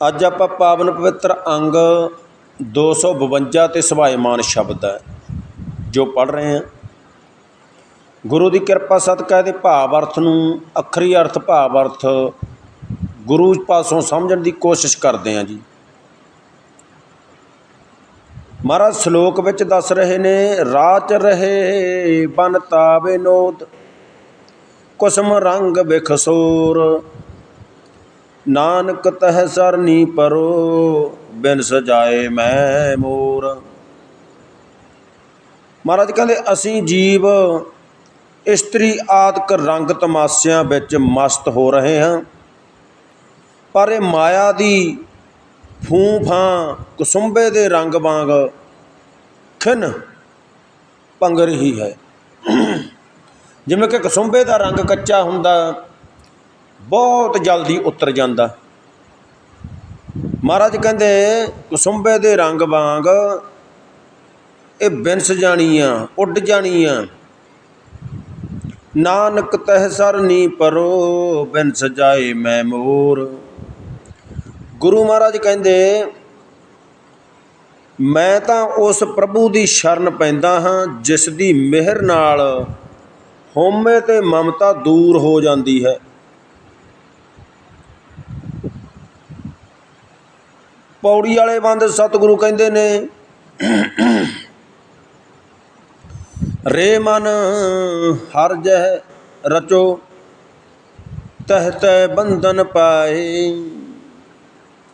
ਅੱਜ ਆਪਾਂ ਪਾਵਨ ਪਵਿੱਤਰ ਅੰਗ 252 ਤੇ ਸਵਾਇਮਾਨ ਸ਼ਬਦ ਹੈ, ਜੋ ਪੜ ਰਹੇ ਹਾਂ। ਗੁਰੂ ਦੀ ਕਿਰਪਾ ਸਦਕਾ ਦੇ ਭਾਵ ਅਰਥ ਨੂੰ ਅੱਖਰੀ ਅਰਥ ਭਾਵ ਅਰਥ ਗੁਰੂ ਪਾਸੋਂ ਸਮਝਣ ਦੀ ਕੋਸ਼ਿਸ਼ ਕਰਦੇ ਹਾਂ ਜੀ। ਮਹਾਰਾਜ ਸ਼ਲੋਕ ਵਿੱਚ ਦੱਸ ਰਹੇ ਨੇ ਰਾਚ ਰਹੇ ਬਨਤਾ ਵਿਨੋਦ ਕੁਸਮ ਰੰਗ ਬਿਖਸੂਰ ਨਾਨਕ ਤਹਿ ਸਰਨੀ ਪਰੋ, ਬਿਨ ਸਜਾਏ ਮੈਂ ਮੋਰ। ਮਹਾਰਾਜ ਕਹਿੰਦੇ, ਅਸੀਂ ਜੀਵ ਇਸਤਰੀ ਆਦਿਕ ਰੰਗ ਤਮਾਸ਼ਿਆਂ ਵਿੱਚ ਮਸਤ ਹੋ ਰਹੇ ਹਾਂ। ਪਰ ਇਹ ਮਾਇਆ ਦੀ ਫੂਫਾਂ, ਕੁਸੁੰਬੇ ਦੇ ਰੰਗ ਵਾਂਗ ਖਿਨ ਪੰਗ ਰਹੀ ਹੈ। ਜਿਵੇਂ ਕਿ ਕਸੁੰਬੇ ਦਾ ਰੰਗ ਕੱਚਾ ਹੁੰਦਾ ਬਹੁਤ ਜਲਦੀ ਉਤਰ ਜਾਂਦਾ। ਮਹਾਰਾਜ ਕਹਿੰਦੇ, ਕਸੁੰਬੇ ਦੇ ਰੰਗ ਵਾਂਗ ਇਹ ਬਿਨਸ ਜਾਣੀਆਂ, ਉੱਡ ਜਾਣੀਆਂ। ਨਾਨਕ ਤਹ ਸਰਨੀ ਪਰੋ ਬਿਨ ਜਾਏ ਮੈਂ ਮੋਰ। ਗੁਰੂ ਮਹਾਰਾਜ ਕਹਿੰਦੇ, ਮੈਂ ਤਾਂ ਉਸ ਪ੍ਰਭੂ ਦੀ ਸ਼ਰਨ ਪੈਂਦਾ ਹਾਂ, ਜਿਸ ਦੀ ਮਿਹਰ ਨਾਲ ਹਉਮੈ ਤੇ ਮਮਤਾ ਦੂਰ ਹੋ ਜਾਂਦੀ ਹੈ। ਪੌੜੀ ਵਾਲੇ ਬੰਦ ਸਤਿਗੁਰੂ ਕਹਿੰਦੇ ਨੇ। ਰੇ ਮਨ ਹਰ ਜਹ ਰਚੋ, ਤਹ ਤੈ ਬੰਧਨ ਪਾਏ।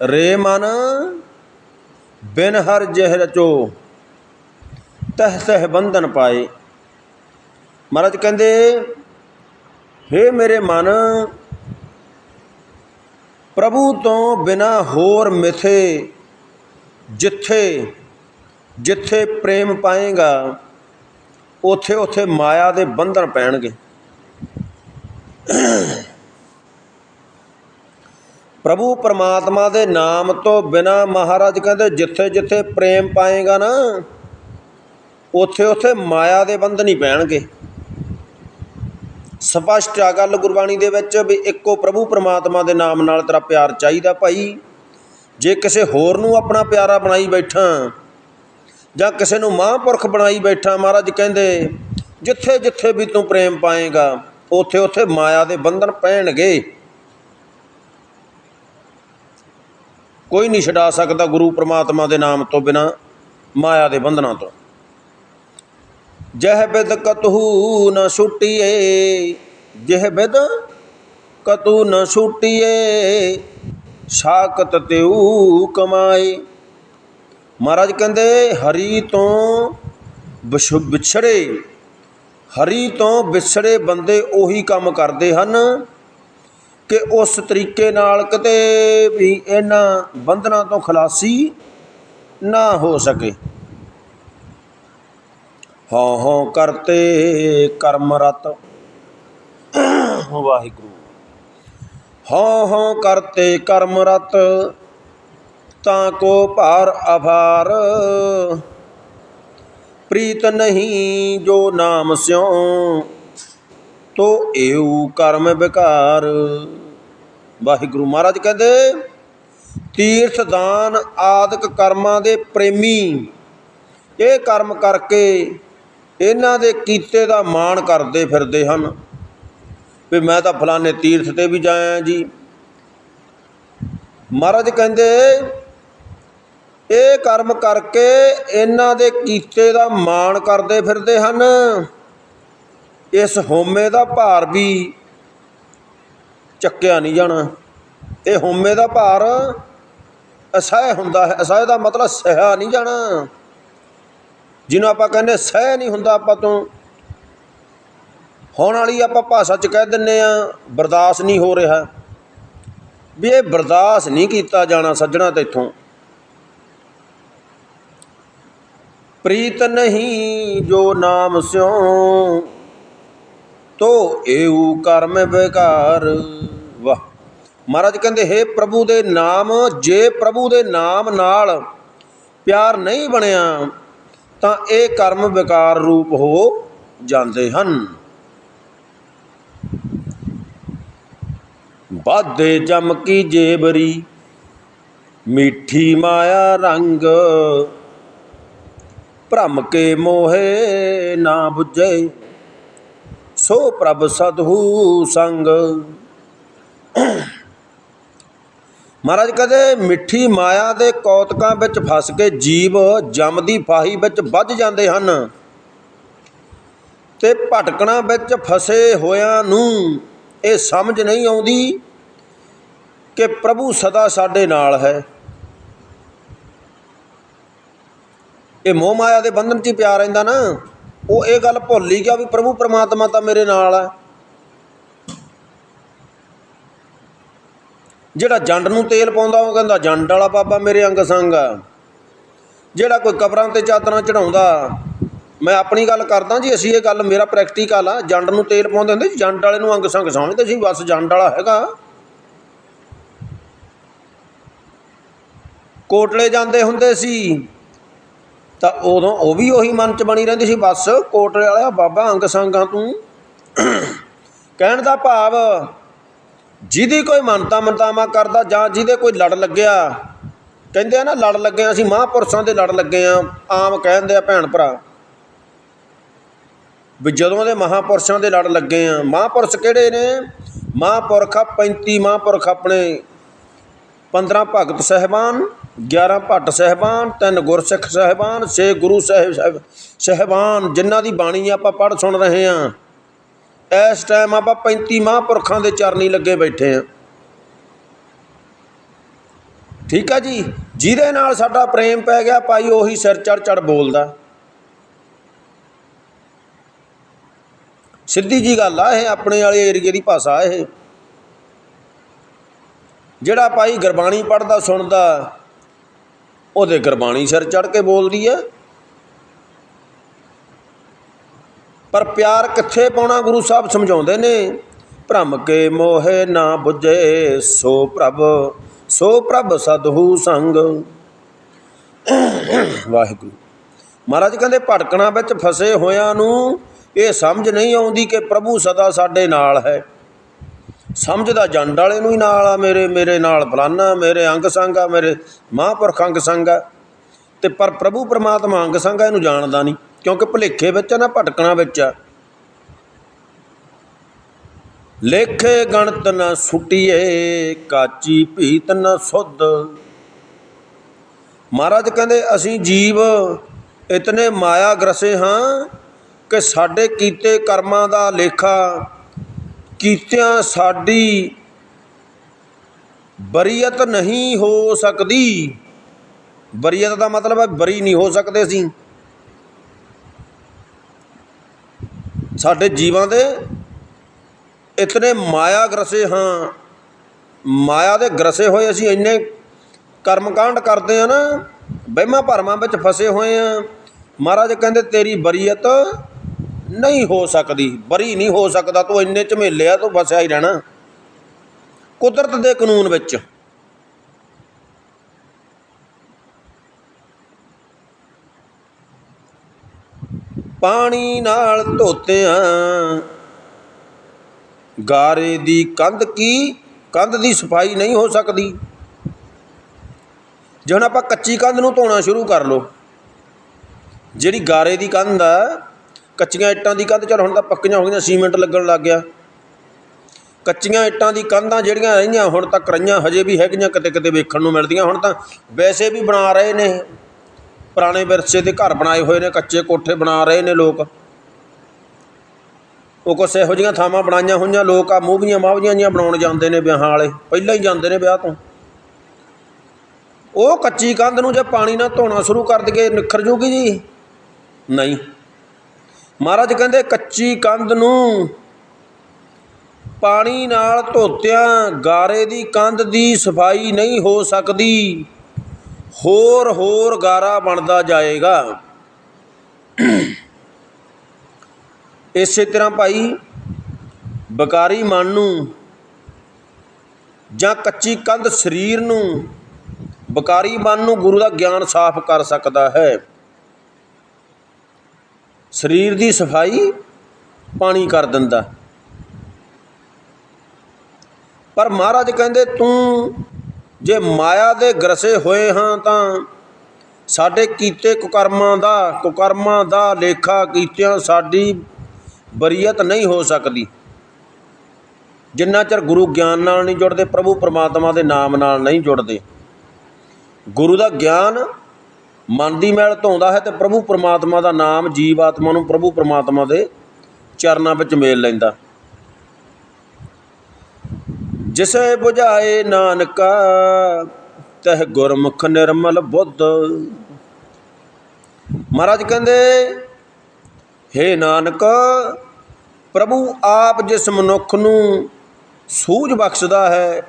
ਰੇ ਮਨ ਬਿਨ ਹਰ ਜਹ ਰਚੋ, ਤਹ ਤਹ ਬੰਧਨ ਪਾਏ। ਮਹਾਰਾਜ ਕਹਿੰਦੇ, ਹੇ ਮੇਰੇ ਮਨ ਪ੍ਰਭੂ ਤੋਂ ਬਿਨਾ ਹੋਰ ਮਿਥੇ ਜਿੱਥੇ ਜਿੱਥੇ ਪ੍ਰੇਮ ਪਾਏਗਾ, ਉਥੇ ਉਥੇ ਮਾਇਆ ਦੇ ਬੰਧਨ ਪੈਣਗੇ। ਪ੍ਰਭੂ ਪਰਮਾਤਮਾ ਦੇ ਨਾਮ ਤੋਂ ਬਿਨਾ ਮਹਾਰਾਜ ਕਹਿੰਦੇ, ਜਿੱਥੇ ਜਿੱਥੇ ਪ੍ਰੇਮ ਪਾਏਗਾ ਨਾ, ਉਥੇ ਉਥੇ ਮਾਇਆ ਦੇ ਬੰਧਨ ਹੀ ਪੈਣਗੇ। ਸਪਸ਼ਟ ਆ ਗੱਲ ਗੁਰਬਾਣੀ ਦੇ ਵਿੱਚ ਵੀ ਇੱਕੋ ਪ੍ਰਭੂ ਪਰਮਾਤਮਾ ਦੇ ਨਾਮ ਨਾਲ ਤੇਰਾ ਪਿਆਰ ਚਾਹੀਦਾ ਭਾਈ। ਜੇ ਕਿਸੇ ਹੋਰ ਨੂੰ ਆਪਣਾ ਪਿਆਰਾ ਬਣਾਈ ਬੈਠਾ, ਜਾਂ ਕਿਸੇ ਨੂੰ ਮਹਾਂਪੁਰਖ ਬਣਾਈ ਬੈਠਾ ਮਹਾਰਾਜ ਕਹਿੰਦੇ, ਜਿੱਥੇ ਜਿੱਥੇ ਵੀ ਤੂੰ ਪ੍ਰੇਮ ਪਾਏਗਾ, ਉਥੇ ਉਥੇ ਮਾਇਆ ਦੇ ਬੰਧਨ ਪੈਣਗੇ। ਕੋਈ ਨਹੀਂ ਛਡਾ ਸਕਦਾ ਗੁਰੂ ਪਰਮਾਤਮਾ ਦੇ ਨਾਮ ਤੋਂ ਬਿਨਾ, ਮਾਇਆ ਦੇ ਬੰਧਨਾਂ ਤੋਂ। ਜਹ ਬਿਦ ਕਤਹੂ ਨ ਛੁਟੀਏ, ਜਹ ਬਿਦ ਕਤੂ ਨ ਛੁਟੀਏ, ਸਾਕਤ ਤਿਉ ਕਮਾਏ। ਮਹਾਰਾਜ ਕਹਿੰਦੇ, ਹਰੀ ਤੋਂ ਵਿਛ- ਵਿਛੜੇ ਹਰੀ ਤੋਂ ਵਿਛੜੇ ਬੰਦੇ ਉਹੀ ਕੰਮ ਕਰਦੇ ਹਨ ਕਿ ਉਸ ਤਰੀਕੇ ਨਾਲ ਕਿਤੇ ਵੀ ਇਹਨਾਂ ਬੰਧਨਾਂ ਤੋਂ ਖਲਾਸੀ ਨਾ ਹੋ ਸਕੇ। ਹਉ ਹਉ ਕਰਤੇ ਕਰਮ ਰਤ ਵਾਹਿਗੁਰੂ। ਹਉ ਹਉ ਕਰਤੇ ਕਰਮ ਰਤ ਤਾਂ ਕੋ ਭਾਰ ਅਭਾਰ। ਪ੍ਰੀਤ ਨਹੀਂ ਜੋ ਨਾਮ ਸਿਉ, ਤੋ ਏਉ ਕਰਮ ਵਿਕਾਰ। ਵਾਹਿਗੁਰੂ ਮਹਾਰਾਜ ਕਹਿੰਦੇ, ਤੀਰਥ ਦਾਨ ਆਦਿਕ ਕਰਮਾਂ ਦੇ ਪ੍ਰੇਮੀ, ਇਹ ਕਰਮ ਕਰਕੇ ਇਹਨਾਂ ਦੇ ਕੀਤੇ ਦਾ ਮਾਣ ਕਰਦੇ ਫਿਰਦੇ ਹਨ ਵੀ ਮੈਂ ਤਾਂ ਫਲਾਣੇ ਤੀਰਥ ਤੇ ਵੀ ਜਾਇਆ ਜੀ। ਮਹਾਰਾਜ ਕਹਿੰਦੇ, ਇਹ ਕਰਮ ਕਰਕੇ ਇਹਨਾਂ ਦੇ ਕੀਤੇ ਦਾ ਮਾਣ ਕਰਦੇ ਫਿਰਦੇ ਹਨ। ਇਸ ਹੋਮੇ ਦਾ ਭਾਰ ਵੀ ਚੱਕਿਆ ਨਹੀਂ ਜਾਣਾ। ਇਹ ਹੋਮੇ ਦਾ ਭਾਰ ਅਸਹਿ ਹੁੰਦਾ ਹੈ। ਅਸਹਿ ਦਾ ਮਤਲਬ ਸਹਿਆ ਨਹੀਂ ਜਾਣਾ। ਜਿਹਨੂੰ ਆਪਾਂ ਕਹਿੰਦੇ ਸਹਿ ਨਹੀਂ ਹੁੰਦਾ ਆਪਾਂ ਤੋਂ। ਹੋਣ ਵਾਲੀ ਆਪਾਂ ਭਾਸ਼ਾ 'ਚ ਕਹਿ ਦਿੰਨੇ ਆ ਬਰਦਾਸ਼ਤ ਨਹੀਂ ਹੋ ਰਿਹਾ। ਵੀ ਇਹ ਬਰਦਾਸ਼ਤ ਨਹੀਂ ਕੀਤਾ ਜਾਣਾ ਸੱਜਣਾ ਤੇਥੋਂ ਪ੍ਰੀਤ ਨਹੀਂ ਜੋ ਨਾਮ ਸਿਉ, ਤੋ ਏਉ ਕਰਮ ਵਿਕਾਰ। ਵਾਹ। ਮਹਾਰਾਜ ਕਹਿੰਦੇ, ਹੈ ਪ੍ਰਭੂ ਦੇ ਨਾਮ, ਜੇ ਪ੍ਰਭੂ ਦੇ ਨਾਮ ਨਾਲ ਪਿਆਰ ਨਹੀਂ ਬਣਿਆ ਤਾਂ ਇਹ ਕਰਮ ਵਿਕਾਰ ਰੂਪ ਹੋ ਜਾਂਦੇ ਹਨ। ਬਾਧੇ ਜਮ ਕੀ ਜੇਬਰੀ ਮਿੱਠੀ ਮਾਇਆ ਰੰਗ। ਭ੍ਰਮ ਕੇ ਮੋਹੇ ਨਾ 부ਝੇ ਸੋ ਪ੍ਰਭ ਸਤਹੂ ਸੰਗ। ਮਹਾਰਾਜ ਕਦੇ ਮਿੱਠੀ ਮਾਇਆ ਦੇ ਕੌਤਕਾਂ ਵਿੱਚ ਫਸ ਕੇ ਜੀਵ ਜਮ ਦੀ ਫਾਹੀ ਵਿੱਚ ਵੱਜ ਜਾਂਦੇ ਹਨ ਤੇ ਭਟਕਣਾ ਵਿੱਚ ਫਸੇ ਹੋਇਆਂ ਨੂੰ ਇਹ ਸਮਝ ਨਹੀਂ ਆਉਂਦੀ ਕਿ ਪ੍ਰਭੂ ਸਦਾ ਸਾਡੇ ਨਾਲ ਹੈ। ਇਹ ਮੋਹ ਮਾਇਆ ਦੇ ਬੰਧਨ 'ਚ ਹੀ ਪਿਆ ਰਹਿੰਦਾ ਨਾ। ਉਹ ਇਹ ਗੱਲ ਭੁੱਲ ਹੀ ਗਿਆ ਵੀ ਪ੍ਰਭੂ ਪਰਮਾਤਮਾ ਤਾਂ ਮੇਰੇ ਨਾਲ ਹੈ। ਜਿਹੜਾ ਜੰਡ ਨੂੰ ਤੇਲ ਪਾਉਂਦਾ, ਉਹ ਕਹਿੰਦਾ ਜੰਡ ਵਾਲਾ ਬਾਬਾ ਮੇਰੇ ਅੰਗ ਸੰਗ ਆ। ਜਿਹੜਾ ਕੋਈ ਕਬਰਾਂ ਤੇ ਚਾਦਰਾਂ ਚੜਾਉਂਦਾ, ਮੈਂ ਆਪਣੀ ਗੱਲ ਕਰਦਾ ਜੀ, ਅਸੀਂ ਇਹ ਗੱਲ, ਮੇਰਾ ਪ੍ਰੈਕਟੀਕਲ ਆ, ਜੰਡ ਨੂੰ ਤੇਲ ਪਾਉਂਦੇ ਹੁੰਦੇ ਸੀ ਜੰਡ ਵਾਲੇ ਨੂੰ ਅੰਗ ਸੰਗ ਸਮਝਦੇ ਸੀ, ਬਸ ਜੰਡ ਵਾਲਾ ਹੈਗਾ। ਕੋਟਲੇ ਜਾਂਦੇ ਹੁੰਦੇ ਸੀ, ਤਾਂ ਉਦੋਂ ਉਹ ਵੀ ਉਹੀ ਮਨ ਚ ਬਣੀ ਰਹਿੰਦੀ ਸੀ, ਬਸ ਕੋਟਲੇ ਵਾਲਿਆ, ਬਾਬਾ ਅੰਗ ਸੰਗਾਂ ਤੂੰ। ਕਹਿਣ ਦਾ ਭਾਵ ਜਿਹਦੀ ਕੋਈ ਮੰਨਤਾ ਮੰਤਾਵਾ ਕਰਦਾ ਜਾਂ ਜਿਹਦੇ ਕੋਈ ਲੜ ਲੱਗਿਆ, ਕਹਿੰਦੇ ਆ ਨਾ, ਲੜ ਲੱਗੇ ਆ ਅਸੀਂ, ਮਹਾਂਪੁਰਸ਼ਾਂ ਦੇ ਲੜ ਲੱਗੇ ਆ, ਆਮ ਕਹਿੰਦੇ ਆ ਭੈਣ ਭਰਾ। ਵੀ ਜਦੋਂ ਦੇ ਮਹਾਂਪੁਰਸ਼ਾਂ ਦੇ ਲੜ ਲੱਗੇ ਆ, ਮਹਾਂਪੁਰਸ਼ ਕਿਹੜੇ ਨੇ? ਮਹਾਂਪੁਰਖ ਆ 35 ਮਹਾਂਪੁਰਖ ਆਪਣੇ। 15 ਭਗਤ ਸਹਿਬਾਨ 11 ਭੱਟ ਸਹਿਬਾਨ, ਤਿੰਨ ਗੁਰਸਿੱਖ ਸਹਿਬਾਨ 6 ਗੁਰੂ ਸਾਹਿਬ, ਸਾਹਿਬ- ਸਹਿਬਾਨ, ਜਿਨ੍ਹਾਂ ਦੀ ਬਾਣੀ ਆਪਾਂ ਪੜ੍ਹ ਸੁਣ ਰਹੇ ਆ। ਇਸ ਟਾਈਮ ਆਪਾਂ 35 ਮਹਾਂਪੁਰਖਾਂ ਦੇ ਚਰਨੀ ਲੱਗੇ ਬੈਠੇ ਆ। ਠੀਕ ਆ ਜੀ? ਜਿਹਦੇ ਨਾਲ ਸਾਡਾ ਪ੍ਰੇਮ ਪੈ ਗਿਆ, ਭਾਈ ਉਹੀ ਸਿਰ ਚੜ ਚੜ ਬੋਲਦਾ। ਸਿੱਧੀ ਜੀ ਗੱਲ ਆ, ਇਹ ਆਪਣੇ ਵਾਲੇ ਏਰੀਏ ਦੀ ਭਾਸ਼ਾ ਇਹ। ਜਿਹੜਾ ਭਾਈ ਗੁਰਬਾਣੀ ਪੜਦਾ ਸੁਣਦਾ, ਉਹਦੇ ਗੁਰਬਾਣੀ ਸਿਰ ਚੜ ਕੇ ਬੋਲਦੀ ਹੈ ਪਰ ਪਿਆਰ ਕਿੱਥੇ ਪਾਉਣਾ ਗੁਰੂ ਸਾਹਿਬ ਸਮਝਾਉਂਦੇ ਨੇ? ਭ੍ਰਮ ਕੇ ਮੋਹੇ ਨਾ 부ਝੇ ਸੋ ਪ੍ਰਭ ਸੋ ਪ੍ਰਭ ਸਦਹੂ ਸੰਗ। ਵਾਹਿਗੁਰੂ। ਮਹਾਰਾਜ ਕਹਿੰਦੇ, ਭਟਕਣਾ ਵਿੱਚ ਫਸੇ ਹੋਇਆਂ ਨੂੰ ਇਹ ਸਮਝ ਨਹੀਂ ਆਉਂਦੀ ਕਿ ਪ੍ਰਭੂ ਸਦਾ ਸਾਡੇ ਨਾਲ ਹੈ। ਸਮਝਦਾ ਜੰਡ ਵਾਲੇ ਨੂੰ ਹੀ ਨਾਲ ਆ, ਮੇਰੇ ਮੇਰੇ ਨਾਲ ਫਲਾਨਾ, ਮੇਰੇ ਅੰਗ ਸੰਗ ਆ, ਮੇਰੇ ਮਹਾਂਪੁਰਖ ਅੰਗ ਸੰਗ ਆ। ਤੇ ਪਰ ਪ੍ਰਭੂ ਪਰਮਾਤਮਾ ਅੰਗ ਸੰਗ ਆ, ਇਹਨੂੰ ਜਾਣਦਾ ਨਹੀਂ। ਕਿਉਂਕਿ ਭੁਲੇਖੇ ਵਿੱਚ ਆ ਨਾ, ਭਟਕਣਾ ਵਿੱਚ ਆ। ਲੇਖੇ ਗਣਤ ਨ ਸੁਟੀਏ, ਕਾਚੀ ਭੀਤ ਨਾ ਸੁਧ। ਮਹਾਰਾਜ ਕਹਿੰਦੇ, ਅਸੀਂ ਜੀਵ ਇਤਨੇ ਮਾਇਆ ਗ੍ਰਸੇ ਹਾਂ ਕਿ ਸਾਡੇ ਕੀਤੇ ਕਰਮਾਂ ਦਾ ਲੇਖਾ, ਕੀਤਿਆਂ ਸਾਡੀ ਬਰੀਅਤ ਨਹੀਂ ਹੋ ਸਕਦੀ। ਬਰੀਅਤ ਦਾ ਮਤਲਬ ਹੈ, ਬਰੀ ਨਹੀਂ ਹੋ ਸਕਦੇ ਅਸੀਂ। ਸਾਡੇ ਜੀਵਾਂ ਦੇ ਇਤਨੇ ਮਾਇਆ ਗ੍ਰਸੇ ਹਾਂ, ਮਾਇਆ ਦੇ ਗ੍ਰਸੇ ਹੋਏ ਅਸੀਂ ਇੰਨੇ ਕਰਮਕਾਂਡ ਕਰਦੇ ਆ ਨਾ, ਵਹਿਮਾਂ ਭਰਮਾਂ ਵਿੱਚ ਫਸੇ ਹੋਏ ਆ ਮਹਾਰਾਜ ਕਹਿੰਦੇ, ਤੇਰੀ ਬਰੀਅਤ ਨਹੀਂ ਹੋ ਸਕਦੀ, ਬਰੀ ਨਹੀਂ ਹੋ ਸਕਦਾ, ਤੂੰ ਇੰਨੇ ਝਮੇਲਿਆ ਤੂੰ ਫਸਿਆ ਹੀ ਰਹਿਣਾ। ਕੁਦਰਤ ਦੇ ਕਾਨੂੰਨ ਵਿੱਚ ਪਾਣੀ ਨਾਲ ਧੋਤਿਆਂ। ਗਾਰੇ ਦੀ ਕੰਧ ਕੀ? ਕੰਧ ਦੀ ਸਫ਼ਾਈ ਨਹੀਂ ਹੋ ਸਕਦੀ। ਜੇ ਹੁਣ ਆਪਾਂ ਕੱਚੀ ਕੰਧ ਨੂੰ ਧੋਣਾ ਸ਼ੁਰੂ ਕਰ ਲਓ। ਜਿਹੜੀ ਗਾਰੇ ਦੀ ਕੰਧ ਆ, ਕੱਚੀਆਂ ਇੱਟਾਂ ਦੀ ਕੰਧ, ਚਲ ਹੁਣ ਤਾਂ ਪੱਕੀਆਂ ਹੋ ਗਈਆਂ, ਸੀਮੈਂਟ ਲੱਗਣ ਲੱਗ ਗਿਆ। ਕੱਚੀਆਂ ਇੱਟਾਂ ਦੀ ਕੰਧਾਂ ਜਿਹੜੀਆਂ ਰਹੀਆਂ ਹੁਣ ਤੱਕ ਰਹੀਆਂ, ਹਜੇ ਵੀ ਹੈਗੀਆਂ ਕਿਤੇ ਕਿਤੇ ਵੇਖਣ ਨੂੰ ਮਿਲਦੀਆਂ। ਹੁਣ ਤਾਂ ਵੈਸੇ ਵੀ ਬਣਾ ਰਹੇ ਨੇ। ਪੁਰਾਣੇ ਵਿਰਸੇ ਦੇ ਘਰ ਬਣਾਏ ਹੋਏ ਨੇ, ਕੱਚੇ ਕੋਠੇ ਬਣਾ ਰਹੇ ਨੇ ਲੋਕ। ਉਹ ਕੁਛ ਇਹੋ ਜਿਹੀਆਂ ਥਾਵਾਂ ਬਣਾਈਆਂ ਹੋਈਆਂ, ਲੋਕ ਆ ਮੂਵੀਆਂ ਮਾਵੀਆਂ ਜੀਆਂ ਬਣਾਉਣ ਜਾਂਦੇ ਨੇ ਵਿਆਹਾਂ ਵਾਲੇ, ਪਹਿਲਾਂ ਹੀ ਜਾਂਦੇ ਨੇ ਵਿਆਹ ਤੋਂ। ਉਹ ਕੱਚੀ ਕੰਧ ਨੂੰ ਜੇ ਪਾਣੀ ਨਾਲ ਧੋਣਾ ਸ਼ੁਰੂ ਕਰ ਦਈਏ, ਨਿਖਰ ਜੂਗੀ ਜੀ। ਨਹੀਂ। ਮਹਾਰਾਜ ਕਹਿੰਦੇ, ਕੱਚੀ ਕੰਧ ਨੂੰ ਪਾਣੀ ਨਾਲ ਧੋਤਿਆਂ, ਗਾਰੇ ਦੀ ਕੰਧ ਦੀ ਸਫ਼ਾਈ ਨਹੀਂ ਹੋ ਸਕਦੀ। ਹੋਰ ਹੋਰ ਗਾਰਾ ਬਣਦਾ ਜਾਏਗਾ। ਇਸੇ ਤਰ੍ਹਾਂ ਭਾਈ ਬਕਾਰੀ ਮਨ ਨੂੰ ਜਾਂ ਕੱਚੀ ਕੰਧ ਸਰੀਰ ਨੂੰ ਬਕਾਰੀ ਮਨ ਨੂੰ ਗੁਰੂ ਦਾ ਗਿਆਨ ਸਾਫ਼ ਕਰ ਸਕਦਾ ਹੈ। ਸਰੀਰ ਦੀ ਸਫ਼ਾਈ ਪਾਣੀ ਕਰ ਦਿੰਦਾ। ਪਰ ਮਹਾਰਾਜ ਕਹਿੰਦੇ, ਤੂੰ ਜੇ ਮਾਇਆ ਦੇ ਗਰਸੇ ਹੋਏ ਹਾਂ ਤਾਂ ਸਾਡੇ ਕੀਤੇ ਕੁਕਰਮਾਂ ਦਾ ਕੁਕਰਮਾਂ ਦਾ ਲੇਖਾ ਕੀਤਿਆਂ ਸਾਡੀ ਬਰੀਅਤ ਨਹੀਂ ਹੋ ਸਕਦੀ। ਜਿੰਨਾ ਚਿਰ ਗੁਰੂ ਗਿਆਨ ਨਾਲ ਨਹੀਂ ਜੁੜਦੇ, ਪ੍ਰਭੂ ਪਰਮਾਤਮਾ ਦੇ ਨਾਮ ਨਾਲ ਨਹੀਂ ਜੁੜਦੇ। ਗੁਰੂ ਦਾ ਗਿਆਨ ਮਨ ਦੀ ਮੈਲ ਧੋਂਦਾ ਹੈ ਤੇ ਪ੍ਰਭੂ ਪਰਮਾਤਮਾ ਦਾ ਨਾਮ ਜੀਵ ਆਤਮਾ ਨੂੰ ਪ੍ਰਭੂ ਪਰਮਾਤਮਾ ਦੇ ਚਰਨਾਂ ਵਿੱਚ ਮੇਲ ਲੈਂਦਾ। ਜਿਸੇ 부ਝਾਏ ਨਾਨਕਾ, ਤਹ ਗੁਰਮੁਖ ਨਿਰਮਲ ਬੁੱਧ। ਮਹਾਰਾਜ ਕਹਿੰਦੇ, ਹੇ ਨਾਨਕ, ਪ੍ਰਭੂ ਆਪ ਜਿਸ ਮਨੁੱਖ ਨੂੰ ਸੂਝ ਬਖਸ਼ਦਾ ਹੈ,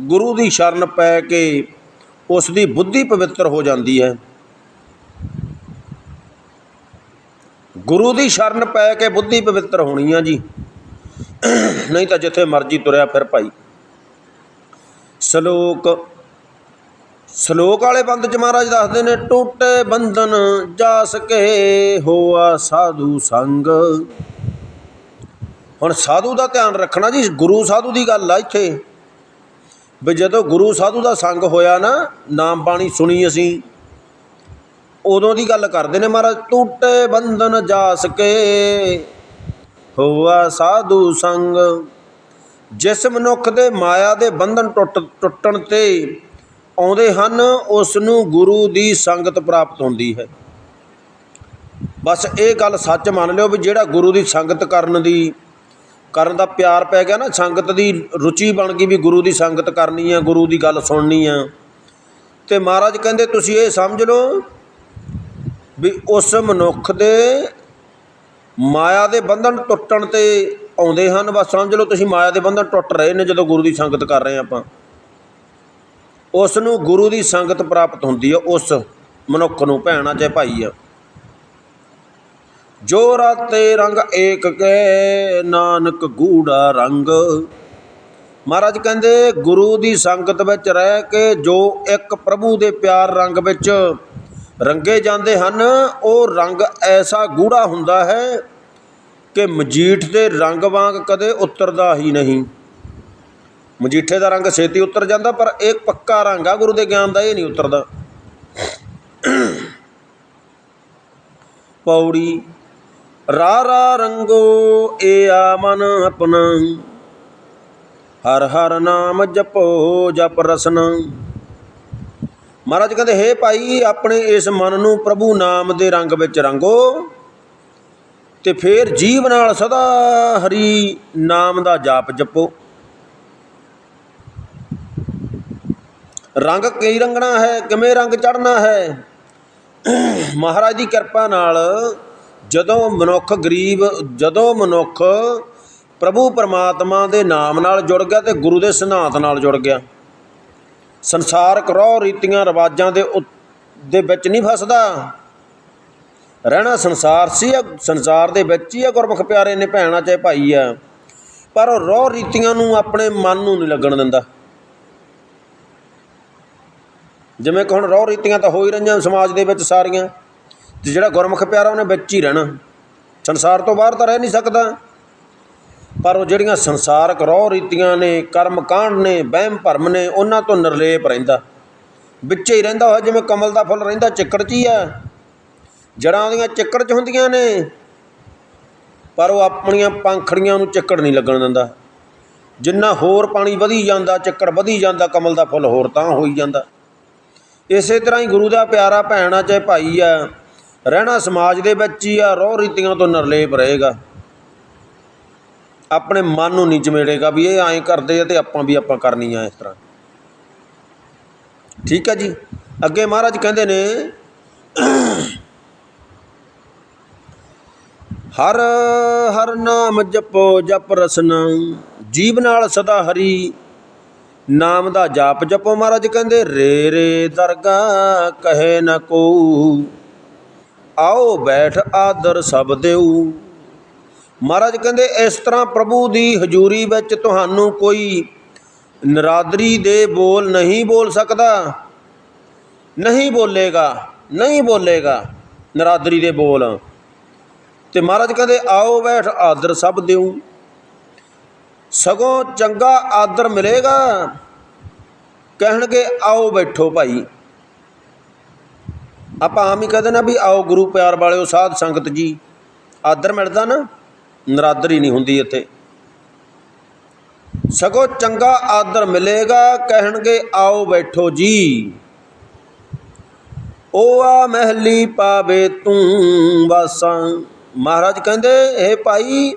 ਗੁਰੂ ਦੀ ਸ਼ਰਨ ਪੈ ਕੇ ਉਸ ਦੀ ਬੁੱਧੀ ਪਵਿੱਤਰ ਹੋ ਜਾਂਦੀ ਹੈ। ਗੁਰੂ ਦੀ ਸ਼ਰਨ ਪੈ ਕੇ ਬੁੱਧੀ ਪਵਿੱਤਰ ਹੋਣੀ ਆ ਜੀ। ਨਹੀਂ ਤਾਂ ਜਿੱਥੇ ਮਰਜ਼ੀ ਤੁਰਿਆ ਫਿਰ ਭਾਈ। ਸ਼ਲੋਕ। ਸ਼ਲੋਕ ਵਾਲੇ ਬੰਦ ਚ ਮਹਾਰਾਜ ਦੱਸਦੇ ਨੇ, ਟੂਟੇ ਬੰਧਨ ਜਾ ਸਕੇ ਹੋਆ ਸਾਧੂ ਸੰਗ। ਹੁਣ ਸਾਧੂ ਦਾ ਧਿਆਨ ਰੱਖਣਾ ਜੀ, ਗੁਰੂ ਸਾਧੂ ਦੀ ਗੱਲ ਆ ਇੱਥੇ। ਵੀ ਜਦੋਂ ਗੁਰੂ ਸਾਧੂ ਦਾ ਸੰਗ ਹੋਇਆ ਨਾ, ਨਾਮ ਬਾਣੀ ਸੁਣੀ ਅਸੀਂ, ਉਦੋਂ ਦੀ ਗੱਲ ਕਰਦੇ ਨੇ ਮਹਾਰਾਜ, ਟੂਟੇ ਬੰਧਨ ਜਾ ਸਕੇ ਹੋਆ ਸਾਧੂ ਸੰਗ। ਜਿਸ ਮਨੁੱਖ ਦੇ ਮਾਇਆ ਦੇ ਬੰਧਨ ਟੁੱਟ, ਟੁੱਟਣ ਤੇ ਆਉਂਦੇ ਹਨ ਉਸ ਨੂੰ ਗੁਰੂ ਦੀ ਸੰਗਤ ਪ੍ਰਾਪਤ ਹੁੰਦੀ ਹੈ। ਬਸ ਇਹ ਗੱਲ ਸੱਚ ਮੰਨ ਲਿਓ ਵੀ ਜਿਹੜਾ ਗੁਰੂ ਦੀ ਸੰਗਤ ਕਰਨ ਦੀ, ਕਰਨ ਦਾ ਪਿਆਰ ਪੈ ਗਿਆ ਨਾ, ਸੰਗਤ ਦੀ ਰੁਚੀ ਬਣ ਗਈ ਵੀ ਗੁਰੂ ਦੀ ਸੰਗਤ ਕਰਨੀ ਆ, ਗੁਰੂ ਦੀ ਗੱਲ ਸੁਣਨੀ ਆ। ਤੇ ਮਹਾਰਾਜ ਕਹਿੰਦੇ, ਤੁਸੀਂ ਇਹ ਸਮਝ ਲਓ ਵੀ ਉਸ ਮਨੁੱਖ ਦੇ ਮਾਇਆ ਦੇ ਬੰਧਨ ਟੁੱਟਣ ਤੇ ਆਉਂਦੇ ਹਨ, ਬਸ ਸਮਝ ਲਓ ਤੁਸੀਂ ਮਾਇਆ ਦੇ ਬੰਧਨ ਟੁੱਟ ਰਹੇ ਨੇ ਜਦੋਂ ਗੁਰੂ ਦੀ ਸੰਗਤ ਕਰ ਰਹੇ ਆਪਾਂ। ਉਸ ਨੂੰ ਗੁਰੂ ਦੀ ਸੰਗਤ ਪ੍ਰਾਪਤ ਹੁੰਦੀ ਹੈ ਉਸ ਮਨੁੱਖ ਨੂੰ, ਭੈਣਾ ਚਾਹੇ ਭਾਈ ਆ। ਜੋ ਰਾਤੇ ਰੰਗ ਏਕ ਕੈ, ਨਾਨਕ ਗੂੜਾ ਰੰਗ। ਮਹਾਰਾਜ ਕਹਿੰਦੇ, ਗੁਰੂ ਦੀ ਸੰਗਤ ਵਿੱਚ ਰਹਿ ਕੇ ਜੋ ਇੱਕ ਪ੍ਰਭੂ ਦੇ ਪਿਆਰ ਰੰਗ ਵਿੱਚ ਰੰਗੇ ਜਾਂਦੇ ਹਨ, ਉਹ ਰੰਗ ਐਸਾ ਗੂੜਾ ਹੁੰਦਾ ਹੈ ਕਿ ਮਜੀਠ ਦੇ ਰੰਗ ਵਾਂਗ ਕਦੇ ਉਤਰਦਾ ਹੀ ਨਹੀਂ। ਮਜੀਠੇ ਦਾ ਰੰਗ ਛੇਤੀ ਉਤਰ ਜਾਂਦਾ, ਪਰ ਇਹ ਪੱਕਾ ਰੰਗ ਆ, ਗੁਰੂ ਦੇ ਗਿਆਨ ਦਾ ਇਹ ਨਹੀਂ ਉਤਰਦਾ। ਪੌੜੀ ਰਾ ਰੰਗੋ ਏ ਆ ਮਨ ਆਪਣਾ। ਹਰ ਹਰ ਨਾਮ ਜਪੋ, ਜਪ ਰਸਨ। ਮਹਾਰਾਜ ਕਹਿੰਦੇ, ਹੇ ਭਾਈ, ਆਪਣੇ ਇਸ ਮਨ ਨੂੰ ਪ੍ਰਭੂ ਨਾਮ ਦੇ ਰੰਗ ਵਿੱਚ ਰੰਗੋ। ਤੇ ਫੇਰ ਜੀਵ ਨਾਲ ਸਦਾ ਹਰੀ ਨਾਮ ਦਾ ਜਾਪ ਜਪੋ। ਰੰਗ ਕੀ ਰੰਗਣਾ ਹੈ, ਕਿਵੇਂ ਰੰਗ ਚੜਨਾ ਹੈ? ਮਹਾਰਾਜ ਦੀ ਕਿਰਪਾ ਨਾਲ ਜਦੋਂ ਮਨੁੱਖ ਗਰੀਬ, ਜਦੋਂ ਮਨੁੱਖ ਪ੍ਰਭੂ ਪਰਮਾਤਮਾ ਦੇ ਨਾਮ ਨਾਲ ਜੁੜ ਗਿਆ ਤੇ ਗੁਰੂ ਦੇ ਸਿਧਾਂਤ ਨਾਲ ਜੁੜ ਗਿਆ। ਸੰਸਾਰਕ ਰੋਹ ਰੀਤੀਆਂ ਰਿਵਾਜਾਂ ਦੇ ਉ- ਦੇ ਵਿੱਚ ਨਹੀਂ ਫਸਦਾ। ਰਹਿਣਾ ਸੰਸਾਰ ਸੀ, ਆ ਸੰਸਾਰ ਦੇ ਵਿੱਚ ਹੀ ਆ, ਗੁਰਮੁਖ ਪਿਆਰੇ ਨੇ ਭੈਣਾ ਚਾਹੇ ਭਾਈ ਆ। ਪਰ ਉਹ ਰੋਹ ਰੀਤੀਆਂ ਨੂੰ ਆਪਣੇ ਮਨ ਨੂੰ ਨਹੀਂ ਲੱਗਣ ਦਿੰਦਾ। ਜਿਵੇਂ ਕਿ ਹੁਣ ਰੋਹ ਰੀਤੀਆਂ ਤਾਂ ਹੋ ਹੀ ਰਹੀਆਂ ਸਮਾਜ ਦੇ ਵਿੱਚ ਸਾਰੀਆਂ, ਤੇ ਜਿਹੜਾ ਗੁਰਮੁਖ ਪਿਆਰਾ ਉਹਨੇ ਵਿੱਚ ਹੀ ਰਹਿਣਾ। ਸੰਸਾਰ ਤੋਂ ਬਾਹਰ ਤਾਂ ਰਹਿ ਨਹੀਂ ਸਕਦਾ। ਪਰ ਉਹ ਜਿਹੜੀਆਂ ਸੰਸਾਰਕ ਰੋਹ ਰੀਤੀਆਂ ਨੇ, ਕਰਮ ਕਾਂਡ ਨੇ, ਵਹਿਮ ਭਰਮ ਨੇ, ਉਹਨਾਂ ਤੋਂ ਨਿਰਲੇਪ ਰਹਿੰਦਾ। ਵਿੱਚ ਹੀ ਰਹਿੰਦਾ ਹੋਇਆ, ਜਿਵੇਂ ਕਮਲ ਦਾ ਫੁੱਲ ਰਹਿੰਦਾ, ਚਿੱਕੜ 'ਚ ਹੀ ਆ। ਜੜ੍ਹਾਂ ਉਹਦੀਆਂ ਚਿੱਕੜ 'ਚ ਹੁੰਦੀਆਂ ਨੇ। ਪਰ ਉਹ ਆਪਣੀਆਂ ਪੰਖੜੀਆਂ ਨੂੰ ਚਿੱਕੜ ਨਹੀਂ ਲੱਗਣ ਦਿੰਦਾ। ਜਿੰਨਾ ਹੋਰ ਪਾਣੀ ਵਧੀ ਜਾਂਦਾ, ਚਿੱਕੜ ਵਧੀ ਜਾਂਦਾ, ਕਮਲ ਦਾ ਫੁੱਲ ਹੋਰ ਤਾਂ ਹੋਈ ਜਾਂਦਾ। ਇਸੇ ਤਰ੍ਹਾਂ ਹੀ ਗੁਰੂ ਦਾ ਪਿਆਰਾ ਭੈਣਾ ਚਾਹੇ ਭਾਈ ਆ, ਰਹਿਣਾ ਸਮਾਜ ਦੇ ਵਿੱਚ ਹੀ ਆ, ਰੋਹ ਰੀਤੀਆਂ ਤੋਂ ਨਿਰਲੇਪ ਰਹੇਗਾ। ਆਪਣੇ ਮਨ ਨੂੰ ਨਹੀਂ ਚਮੇੜੇਗਾ ਵੀ ਇਹ ਐਂ ਕਰਦੇ ਆ ਤੇ ਆਪਾਂ ਵੀ ਆਪਾਂ ਕਰਨੀ ਆ ਇਸ ਤਰ੍ਹਾਂ। ਠੀਕ ਹੈ ਜੀ। ਅੱਗੇ ਮਹਾਰਾਜ ਕਹਿੰਦੇ ਨੇ ਹਰ ਹਰ ਨਾਮ ਜਪੋ ਜਪ ਰਸਨਾ, ਜੀਵ ਨਾਲ ਸਦਾ ਹਰੀ। ਨਾਮ ਦਾ ਜਾਪ ਜਪੋ ਮਹਾਰਾਜ ਕਹਿੰਦੇ, ਰੇ ਰੇ ਦਰਗਾ ਕਹੇ ਨ ਕੋ ਆਓ ਬੈਠ ਆਦਰ ਸਭ ਦੇਉ ਮਹਾਰਾਜ ਕਹਿੰਦੇ, ਇਸ ਤਰ੍ਹਾਂ ਪ੍ਰਭੂ ਦੀ ਹਜ਼ੂਰੀ ਵਿੱਚ ਤੁਹਾਨੂੰ ਕੋਈ ਨਰਾਦਰੀ ਦੇ ਬੋਲ ਨਹੀਂ ਬੋਲ ਸਕਦਾ। ਨਹੀਂ ਬੋਲੇਗਾ ਨਹੀਂ ਬੋਲੇਗਾ ਨਰਾਦਰੀ ਦੇ ਬੋਲ। ਤੇ ਮਹਾਰਾਜ ਕਹਿੰਦੇ, ਆਓ ਬੈਠ, ਆਦਰ ਸਭ ਦਿਉ ਸਗੋਂ ਚੰਗਾ ਆਦਰ ਮਿਲੇਗਾ। ਕਹਿਣਗੇ, ਆਓ ਬੈਠੋ ਭਾਈ। ਆਪਾਂ ਆਮ ਹੀ ਕਹਿੰਦੇ ਨਾ ਵੀ, ਆਓ ਗੁਰੂ ਪਿਆਰ ਵਾਲਿਓ, ਸਾਧ ਸੰਗਤ ਜੀ। ਆਦਰ ਮਿਲਦਾ ਨਾ, ਨਰਾਦਰ ਹੀ ਨਹੀਂ ਹੁੰਦੀ ਇੱਥੇ। ਸਗੋਂ ਚੰਗਾ ਆਦਰ ਮਿਲੇਗਾ, ਕਹਿਣਗੇ, ਆਓ ਬੈਠੋ ਜੀ। ਓ ਆ ਮਹਿਲੀ ਪਾਵੇ ਤੂੰ ਵਾਸਾਂ। ਮਹਾਰਾਜ ਕਹਿੰਦੇ, ਇਹ ਭਾਈ,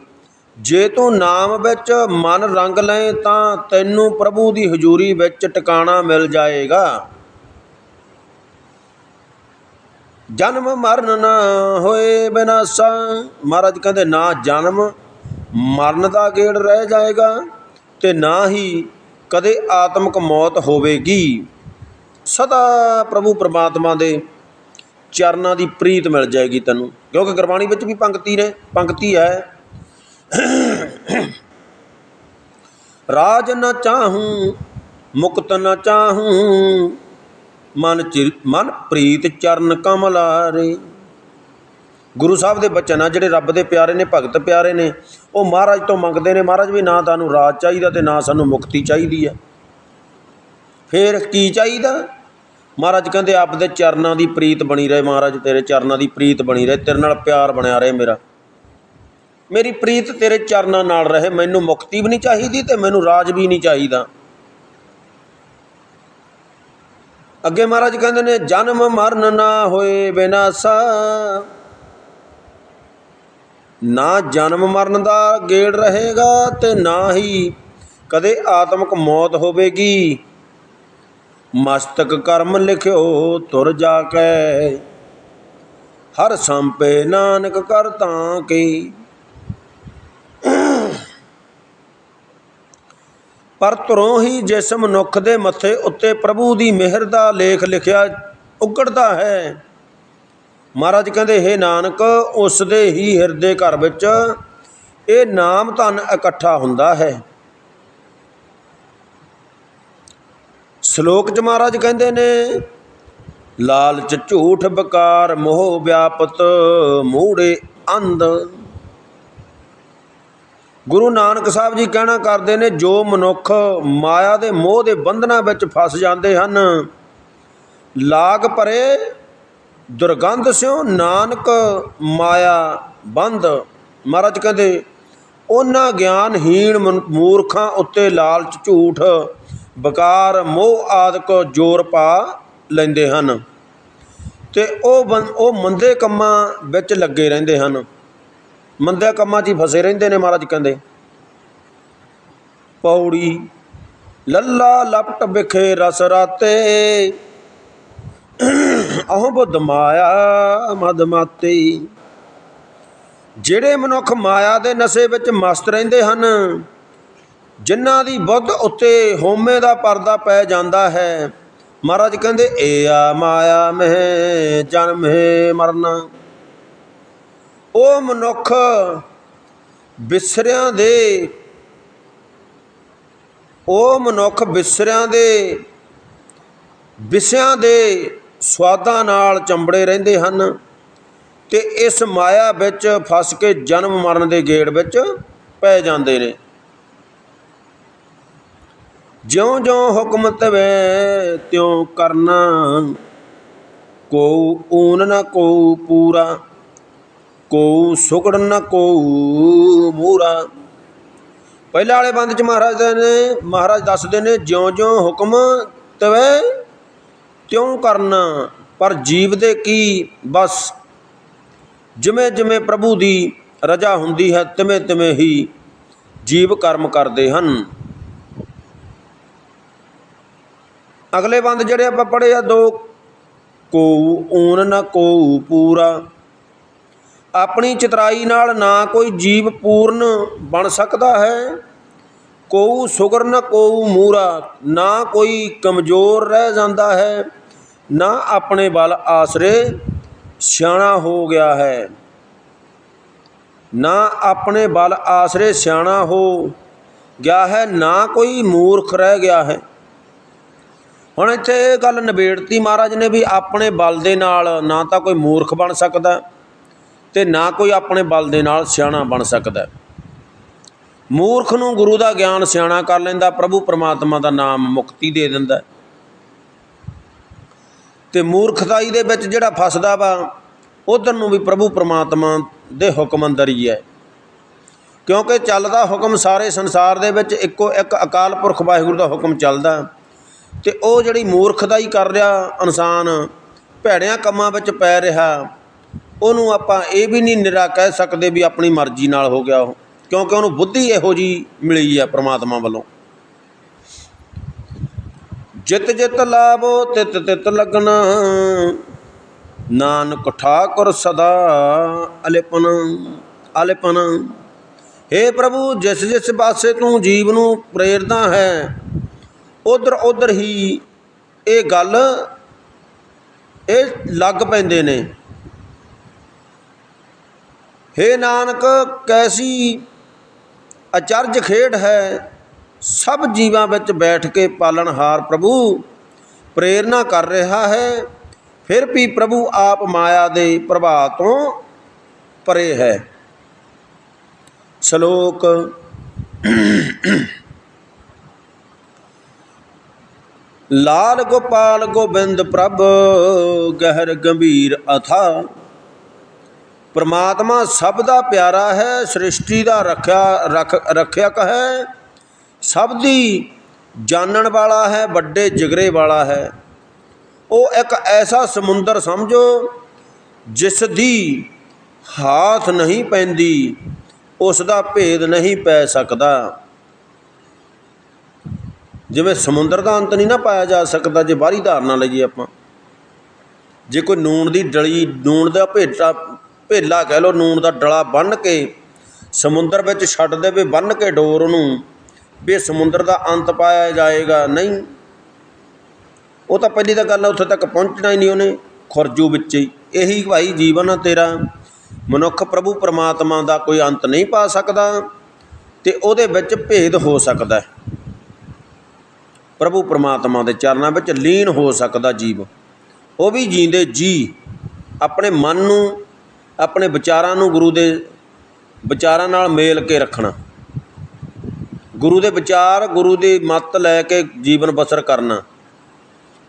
ਜੇ ਤੂੰ ਨਾਮ ਵਿੱਚ ਮਨ ਰੰਗ ਲਏ ਤਾਂ ਤੈਨੂੰ ਪ੍ਰਭੂ ਦੀ ਹਜ਼ੂਰੀ ਵਿੱਚ ਟਿਕਾਣਾ ਮਿਲ ਜਾਏਗਾ। ਜਨਮ ਮਰਨ ਨਾ ਹੋਏ ਬਿਨਾਸਾ। ਮਹਾਰਾਜ ਕਹਿੰਦੇ, ਨਾ ਜਨਮ, ਮਰਨ ਦਾ ਗੇੜ ਰਹਿ ਜਾਏਗਾ ਤੇ ਨਾ ਹੀ ਕਦੇ ਆਤਮਿਕ ਮੌਤ ਹੋਵੇਗੀ। ਸਦਾ ਪ੍ਰਭੂ ਪ੍ਰਮਾਤਮਾ ਦੇ ਚਰਨਾਂ ਦੀ ਪ੍ਰੀਤ ਮਿਲ ਜਾਏਗੀ ਤੈਨੂੰ। ਕਿਉਂਕਿ ਗੁਰਬਾਣੀ ਵਿੱਚ ਵੀ ਪੰਕਤੀ ਨੇ, ਪੰਕਤੀ ਹੈ। ਰਾਜ ਨਾ ਚਾਹੂੰ, ਮੁਕਤ ਨਾ ਚਾਹੂੰ, ਮਨ ਚਿਰ, ਮਨ ਪ੍ਰੀਤ ਚਰਨ ਕਮਲਾਰੇ ਗੁਰੂ ਸਾਹਿਬ ਦੇ ਬਚਨ ਆ, ਜਿਹੜੇ ਰੱਬ ਦੇ ਪਿਆਰੇ ਨੇ, ਭਗਤ ਪਿਆਰੇ ਨੇ, ਉਹ ਮਹਾਰਾਜ ਤੋਂ ਮੰਗਦੇ ਨੇ। ਮਹਾਰਾਜ ਵੀ ਨਾ ਤੁਹਾਨੂੰ ਰਾਜ ਚਾਹੀਦਾ ਤੇ ਨਾ ਸਾਨੂੰ ਮੁਕਤੀ ਚਾਹੀਦੀ ਹੈ। ਫੇਰ ਕੀ ਚਾਹੀਦਾ? ਮਹਾਰਾਜ ਕਹਿੰਦੇ ਆਪ ਦੇ ਚਰਨਾਂ ਦੀ ਪ੍ਰੀਤ ਬਣੀ ਰਹੇ, ਮਹਾਰਾਜ ਤੇਰੇ ਚਰਨਾਂ ਦੀ ਪ੍ਰੀਤ ਬਣੀ ਰਹੇ, ਤੇਰੇ ਨਾਲ ਪਿਆਰ ਬਣਿਆ ਰਹੇ ਮੇਰਾ। ਮੇਰੀ ਪ੍ਰੀਤ ਤੇਰੇ ਚਰਨਾਂ ਨਾਲ ਰਹੇ, ਮੈਨੂੰ ਮੁਕਤੀ ਵੀ ਨਹੀਂ ਚਾਹੀਦੀ ਤੇ ਮੈਨੂੰ ਰਾਜ ਵੀ ਨਹੀਂ ਚਾਹੀਦਾ। ਅੱਗੇ ਮਹਾਰਾਜ ਕਹਿੰਦੇ ਨੇ, ਜਨਮ ਮਰਨ ਨਾ ਹੋਏ ਬਿਨਾਸਾ ਨਾ ਜਨਮ ਮਰਨ ਦਾ ਗੇੜ ਰਹੇਗਾ ਤੇ ਨਾ ਹੀ ਕਦੇ ਆਤਮਿਕ ਮੌਤ ਹੋਵੇਗੀ। ਮਸਤਕ ਕਰਮ ਲਿਖਿਓ, ਤੁਰ ਜਾ ਕੇ ਹਰ ਸੰਪੇ ਨਾਨਕ ਕਰ ਤਾਂ ਕੀ। ਪਰ ਤੁਰੋਂ ਹੀ ਜਿਸ ਮਨੁੱਖ ਦੇ ਮੱਥੇ ਉੱਤੇ ਪ੍ਰਭੂ ਦੀ ਮਿਹਰ ਦਾ ਲੇਖ ਲਿਖਿਆ ਉਗੜਦਾ ਹੈ। ਮਹਾਰਾਜ ਕਹਿੰਦੇ, ਹੈ ਨਾਨਕ, ਉਸ ਦੇ ਹੀ ਹਿਰਦੇ ਘਰ ਵਿੱਚ ਇਹ ਨਾਮ ਧਨ ਇਕੱਠਾ ਹੁੰਦਾ ਹੈ। ਸ਼ਲੋਕ ਚ ਮਹਾਰਾਜ ਕਹਿੰਦੇ ਨੇ, ਲਾਲਚ ਝੂਠ ਬਕਾਰ ਮੋਹ ਵਿਆਪਤ, ਮੂੜੇ ਅੰਧ। ਗੁਰੂ ਨਾਨਕ ਸਾਹਿਬ ਜੀ ਕਹਿਣਾ ਕਰਦੇ ਨੇ, ਜੋ ਮਨੁੱਖ ਮਾਇਆ ਦੇ ਮੋਹ ਦੇ ਬੰਧਨਾਂ ਵਿੱਚ ਫਸ ਜਾਂਦੇ ਹਨ, ਲਾਗ ਭਰੇ ਦੁਰਗੰਧ ਸਿਓ ਨਾਨਕ ਮਾਇਆ ਬੰਧ। ਮਹਾਰਾਜ ਕਹਿੰਦੇ, ਉਹਨਾਂ ਗਿਆਨਹੀਣ ਮਨ- ਮੂਰਖਾਂ ਉੱਤੇ ਲਾਲਚ ਝੂਠ ਬਕਾਰ ਮੋਹ ਆਦਿਕ ਜ਼ੋਰ ਪਾ ਲੈਂਦੇ ਹਨ। ਤੇ ਉਹ ਬੰ- ਉਹ ਮੰਦੇ ਕੰਮਾਂ ਵਿੱਚ ਲੱਗੇ ਰਹਿੰਦੇ ਹਨ। ਮੰਦੇ ਕੰਮਾਂ 'ਚ ਹੀ ਫਸੇ ਰਹਿੰਦੇ ਨੇ ਮਹਾਰਾਜ ਕਹਿੰਦੇ। ਪੌੜੀ, ਲੱਲਾ ਲਪਟ ਵਿਖੇ ਰਸ ਰਾਤੇ। ਅਹ ਬੁੱਧ ਮਾਇਆ, ਮਦ ਮਾਤੇ। ਜਿਹੜੇ ਮਨੁੱਖ ਮਾਇਆ ਦੇ ਨਸ਼ੇ ਵਿੱਚ ਮਸਤ ਰਹਿੰਦੇ ਹਨ ਜਿਨ੍ਹਾਂ ਦੀ ਬੁੱਧ ਉੱਤੇ ਹੋਮੇ ਦਾ ਪਰਦਾ ਪੈ ਜਾਂਦਾ ਹੈ। ਮਹਾਰਾਜ ਕਹਿੰਦੇ, ਏ ਆ ਮਾਇਆ ਮਹਿ, ਜਨਮ ਹੈ ਮਰਨਾ। ਉਹ ਮਨੁੱਖ ਵਿਸਰਿਆਂ ਦੇ, ਉਹ ਮਨੁੱਖ ਵਿਸਰਿਆਂ ਦੇ ਵਿਸਿਆਂ ਦੇ ਸਵਾਦਾਂ ਨਾਲ ਚੰਬੜੇ ਰਹਿੰਦੇ ਹਨ ਤੇ ਇਸ ਮਾਇਆ ਵਿੱਚ ਫਸ ਕੇ ਜਨਮ ਮਰਨ ਦੇ ਗੇੜ ਵਿੱਚ ਪੈ ਜਾਂਦੇ ਨੇ। ਜਿਉਂ-ਜਿਉਂ ਹੁਕਮ ਤਵੈ, ਤਿਉ ਕਰਨਾ ਕੋ ਊਨ ਨ ਕੋ ਪੂਰਾ ਕੋ ਸੁਕੜ ਨ ਕੋ ਮੂਰਾ। ਪਹਿਲਾਂ ਵਾਲੇ ਬੰਦ ਚ ਮਹਾਰਾਜ ਦੇ ਨੇ, ਮਹਾਰਾਜ ਦੱਸਦੇ ਨੇ, ਜਿਉਂ-ਜਿਉਂ ਹੁਕਮ ਤਵੈ, ਤਿਉਂ ਕਰਨਾ, ਪਰ ਜੀਵ ਦੇ ਕੀ ਬਸ। ਜਿਵੇਂ ਜਿਵੇਂ ਪ੍ਰਭੂ ਦੀ ਰਜਾ ਹੁੰਦੀ ਹੈ ਤਿਵੇਂ ਤਿਵੇਂ ਹੀ ਜੀਵ ਕਰਮ ਕਰਦੇ ਹਨ। ਅਗਲੇ ਬੰਦ ਜਿਹੜੇ ਆਪਾਂ ਪੜ੍ਹੇ ਆ, ਦੋ ਕੋ ਊਨ ਨਾ ਕੋ ਪੂਰਾ। ਆਪਣੀ ਚਤਰਾਈ ਨਾਲ ਨਾ ਕੋਈ ਜੀਵ ਪੂਰਨ ਬਣ ਸਕਦਾ ਹੈ। ਕੋਉ ਸੁਗਰ ਨ ਕੋਉ ਮੂਰਾ, ਨਾ ਕੋਈ ਕਮਜ਼ੋਰ ਰਹਿ ਜਾਂਦਾ ਹੈ। ਨਾ ਆਪਣੇ ਬਲ ਆਸਰੇ ਸਿਆਣਾ ਹੋ ਗਿਆ ਹੈ। ਨਾ ਆਪਣੇ ਬਲ ਆਸਰੇ ਸਿਆਣਾ ਹੋ ਗਿਆ ਹੈ, ਨਾ ਕੋਈ ਮੂਰਖ ਰਹਿ ਗਿਆ ਹੈ। ਹੁਣ ਇੱਥੇ ਇਹ ਗੱਲ ਨਿਬੇੜਤੀ ਮਹਾਰਾਜ ਨੇ ਵੀ ਆਪਣੇ ਬਲ ਦੇ ਨਾਲ ਨਾ ਤਾਂ ਕੋਈ ਮੂਰਖ ਬਣ ਸਕਦਾ ਤੇ ਨਾ ਕੋਈ ਆਪਣੇ ਬਲ ਦੇ ਨਾਲ ਸਿਆਣਾ ਬਣ ਸਕਦਾ। ਮੂਰਖ ਨੂੰ ਗੁਰੂ ਦਾ ਗਿਆਨ ਸਿਆਣਾ ਕਰ ਲੈਂਦਾ, ਪ੍ਰਭੂ ਪਰਮਾਤਮਾ ਦਾ ਨਾਮ ਮੁਕਤੀ ਦੇ ਦਿੰਦਾ। ਤੇ ਮੂਰਖਤਾਈ ਦੇ ਵਿੱਚ ਜਿਹੜਾ ਫਸਦਾ ਵਾ, ਉਧਰ ਨੂੰ ਵੀ ਪ੍ਰਭੂ ਪਰਮਾਤਮਾ ਦੇ ਹੁਕਮ ਅੰਦਰ ਹੀ ਹੈ। ਕਿਉਂਕਿ ਚੱਲਦਾ ਹੁਕਮ ਸਾਰੇ ਸੰਸਾਰ ਦੇ ਵਿੱਚ ਇੱਕੋ ਇੱਕ ਅਕਾਲ ਪੁਰਖ ਵਾਹਿਗੁਰੂ ਦਾ ਹੁਕਮ ਚੱਲਦਾ। ਤੇ ਉਹ ਜਿਹੜੀ ਮੂਰਖਤਾਈ ਕਰ ਰਿਹਾ ਇਨਸਾਨ, ਭੈੜਿਆਂ ਕੰਮਾਂ ਵਿੱਚ ਪੈ ਰਿਹਾ, ਉਹਨੂੰ ਆਪਾਂ ਇਹ ਵੀ ਨਹੀਂ ਨਿਰਾ ਕਹਿ ਸਕਦੇ ਵੀ ਆਪਣੀ ਮਰਜ਼ੀ ਨਾਲ ਹੋ ਗਿਆ ਉਹ, ਕਿਉਂਕਿ ਉਹਨੂੰ ਬੁੱਧੀ ਇਹੋ ਜਿਹੀ ਮਿਲੀ ਆ ਪ੍ਰਮਾਤਮਾ ਵੱਲੋਂ। ਜਿਤ ਜਿਤ ਲਾਭੋ ਤਿਤ ਤਿਤ ਲਗਣਾ। ਨਾਨਕ ਠਾਕੁਰ ਸਦਾ ਅਲਿਪਨ ਅਲਿਪਨ। हे ਪ੍ਰਭੂ, ਜਿਸ ਜਿਸ ਪਾਸੇ ਤੂੰ ਜੀਵ ਨੂੰ ਪ੍ਰੇਰਦਾ ਹੈ ਉਧਰ ਉਧਰ ਹੀ ਇਹ ਗੱਲ ਇਹ ਲੱਗ ਪੈਂਦੇ ਨੇ। हे ਨਾਨਕ, ਕੈਸੀ ਅਚਰਜ ਖੇਡ ਹੈ? ਸਭ ਜੀਵਾਂ ਵਿੱਚ ਬੈਠ ਕੇ ਪਾਲਣਹਾਰ ਪ੍ਰਭੂ ਪ੍ਰੇਰਣਾ ਕਰ ਰਿਹਾ ਹੈ। ਫਿਰ ਵੀ ਪ੍ਰਭੂ ਆਪ ਮਾਇਆ ਦੇ ਪ੍ਰਭਾਵ ਤੋਂ ਪਰੇ ਹੈ। ਸ਼ਲੋਕ ਲਾਲ ਗੋਪਾਲ ਗੋਬਿੰਦ ਪ੍ਰਭ, ਗਹਿਰ ਗੰਭੀਰ ਅਥਾ। ਪਰਮਾਤਮਾ ਸਭ ਦਾ ਪਿਆਰਾ ਹੈ, ਸ੍ਰਿਸ਼ਟੀ ਦਾ ਰੱਖਿਆ, ਰੱਖ, ਰੱਖਿਅਕ ਹੈ। ਸਭ ਦੀ ਜਾਣਨ ਵਾਲਾ ਹੈ, ਵੱਡੇ ਜਿਗਰੇ ਵਾਲਾ ਹੈ। ਉਹ ਇੱਕ ਐਸਾ ਸਮੁੰਦਰ ਸਮਝੋ, ਜਿਸ ਦੀ ਹਾਥ ਨਹੀਂ ਪੈਂਦੀ, ਉਸ ਦਾ ਭੇਦ ਨਹੀਂ ਪੈ ਸਕਦਾ। ਜਿਵੇਂ ਸਮੁੰਦਰ ਦਾ ਅੰਤ ਨਹੀਂ ਨਾ ਪਾਇਆ ਜਾ ਸਕਦਾ, ਜੇ ਬਾਹਰੀ ਧਾਰਨਾ ਲਈਏ ਆਪਾਂ। ਜੇ ਕੋਈ ਨੂਣ ਦੀ ਡਲੀ, ਨੂਣ ਦਾ ਭੇਟਾ, ਭੇਲਾ ਕਹਿ ਲਓ, ਨੂਣ ਦਾ ਡਲਾ ਬੰਨ ਕੇ ਸਮੁੰਦਰ ਵਿੱਚ ਛੱਡ ਦੇਵੇ ਬੰਨ ਕੇ ਡੋਰ ਉਹਨੂੰ ਵੀ ਸਮੁੰਦਰ ਦਾ ਅੰਤ ਪਾਇਆ ਜਾਏਗਾ। ਨਹੀਂ, ਉਹ ਤਾਂ ਪਹਿਲੀ ਤਾਂ ਗੱਲ ਉੱਥੇ ਤੱਕ ਪਹੁੰਚਣਾ ਹੀ ਨਹੀਂ ਉਹਨੇ, ਖੁਰਜੂ ਵਿੱਚ ਹੀ। ਇਹੀ ਭਾਈ ਜੀਵਨ ਆ ਤੇਰਾ। ਮਨੁੱਖ ਪ੍ਰਭੂ ਪਰਮਾਤਮਾ ਦਾ ਕੋਈ ਅੰਤ ਨਹੀਂ ਪਾ ਸਕਦਾ ਤੇ ਉਹਦੇ ਵਿੱਚ ਭੇਦ ਹੋ ਸਕਦਾ। ਪ੍ਰਭੂ ਪਰਮਾਤਮਾ ਦੇ ਚਰਨਾਂ ਵਿੱਚ ਲੀਨ ਹੋ ਸਕਦਾ ਜੀਵ। ਉਹ ਵੀ ਜੀਂਦੇ ਜੀ। ਆਪਣੇ ਮਨ ਨੂੰ, ਆਪਣੇ ਵਿਚਾਰਾਂ ਨੂੰ ਗੁਰੂ ਦੇ ਵਿਚਾਰਾਂ ਨਾਲ ਮੇਲ ਕੇ ਰੱਖਣਾ। ਗੁਰੂ ਦੇ ਵਿਚਾਰ, ਗੁਰੂ ਦੀ ਮੱਤ ਲੈ ਕੇ ਜੀਵਨ ਬਸਰ ਕਰਨਾ।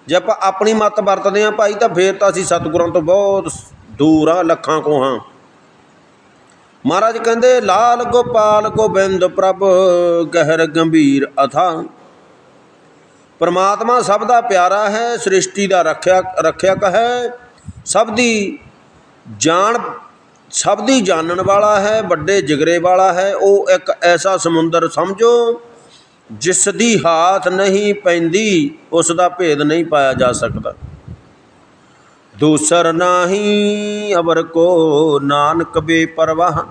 ਜੇ ਆਪਾਂ ਆਪਣੀ ਮੱਤ ਵਰਤਦੇ ਹਾਂ ਭਾਈ, ਤਾਂ ਫੇਰ ਤਾਂ ਅਸੀਂ ਸਤਿਗੁਰਾਂ ਤੋਂ ਬਹੁਤ ਦੂਰ ਆ, ਲੱਖਾਂ ਕੋਹਾਂ ਮਹਾਰਾਜ ਕਹਿੰਦੇ, ਲਾਲ ਗੋਪਾਲ ਗੋਬਿੰਦ ਪ੍ਰਭ, ਗਹਿਰ ਗੰਭੀਰ ਅਥਾ ਪਰਮਾਤਮਾ ਸਭ ਦਾ ਪਿਆਰਾ ਹੈ, ਸ੍ਰਿਸ਼ਟੀ ਦਾ ਰੱਖਿਆ, ਰੱਖਿਅਕ ਹੈ। ਸਭ ਦੀ ਜਾਣ, ਸਭ ਦੀ ਜਾਣਨ ਵਾਲਾ ਹੈ, ਵੱਡੇ ਜਿਗਰੇ ਵਾਲਾ ਹੈ। ਉਹ ਇੱਕ ਐਸਾ ਸਮੁੰਦਰ ਸਮਝੋ, ਜਿਸ ਦੀ ਹਾਥ ਨਹੀਂ ਪੈਂਦੀ, ਉਸ ਦਾ ਭੇਦ ਨਹੀਂ ਪਾਇਆ ਜਾ ਸਕਦਾ। ਦੂਸਰ ਨਾਹੀ ਅਵਰ ਕੋ ਨਾਨਕ ਬੇਪਰਵਾਹ।